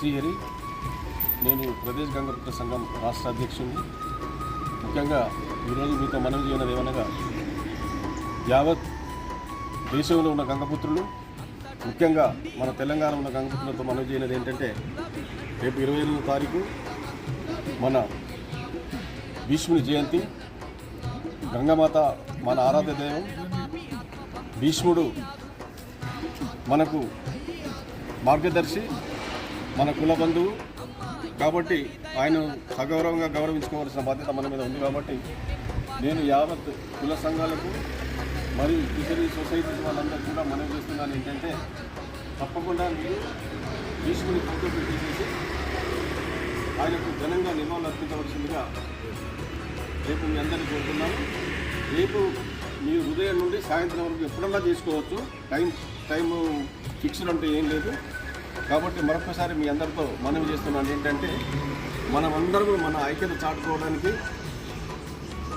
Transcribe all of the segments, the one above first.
శ్రీహరి నేను ప్రదేశ్ గంగపుత్ర సంఘం రాష్ట్ర అధ్యక్షుడిని ముఖ్యంగా ఈరోజు మీతో మనవి చేయనది ఏమనగా యావత్ దేశంలో ఉన్న గంగపుత్రులు ముఖ్యంగా మన తెలంగాణ ఉన్న గంగపుత్రులతో మనం చేయనది ఏంటంటే రేపు ఇరవై ఎనిమిదో తారీఖు మన భీష్ముని జయంతి గంగమాత మన ఆరాధ్య దైవం భీష్ముడు మనకు మార్గదర్శి మన కుల బంధువు కాబట్టి ఆయన సగౌరవంగా గౌరవించుకోవాల్సిన బాధ్యత మన మీద ఉంది కాబట్టి నేను యావత్ కుల సంఘాలకు మరియు ఫిషరీ సొసైటీస్ వాళ్ళందరూ కూడా మనం చేస్తున్నాను ఏంటంటే తప్పకుండా మీరు తీసుకుని ఫోటో పెట్టేసేసి ఆయనకు ఘనంగా నివాళులు అర్పించవలసిందిగా రేపు మీ అందరినీ కోరుతున్నాను. రేపు మీ ఉదయం నుండి సాయంత్రం వరకు ఎప్పుడన్నా చేసుకోవచ్చు టైం టైము ఫిక్స్డ్ అంటే ఏం లేదు. కాబట్టి మరొకసారి మీ అందరితో మనవి చేస్తున్నాను ఏంటంటే మనం అందరూ మన ఐక్యత చాటుకోవడానికి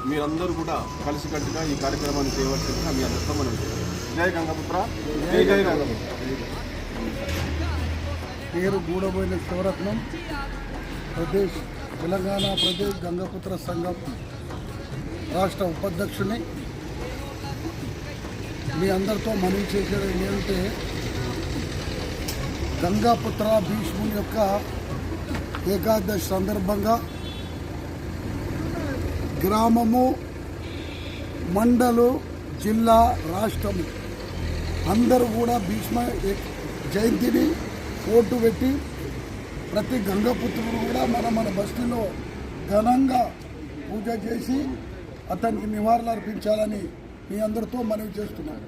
మీరందరూ కూడా కలిసికట్టుగా ఈ కార్యక్రమాన్ని చేయవలసిందిగా మీ అందరితో మనం జై గంగపుత్ర. జై జై గంగపుత్ర. పేరు గూడబోయిన శివరత్నం. ప్రదేశ్ తెలంగాణ ప్రదేశ్ గంగపుత్ర సంఘం రాష్ట్ర ఉపాధ్యక్షుని. మీ అందరితో మనవి చేసేది ఏంటంటే గంగాపుత్ర భీష్ముని యొక్క ఏకాదశి సందర్భంగా గ్రామము మండలు జిల్లా రాష్ట్రము. అందరూ కూడా భీష్మ జయంతిని ఓటు పెట్టి ప్రతి గంగపుత్రుడు కూడా మన మన బస్తీలో ఘనంగా పూజ చేసి అతనికి నివాళులు అర్పించాలని మీ అందరితో మనవి చేస్తున్నాను.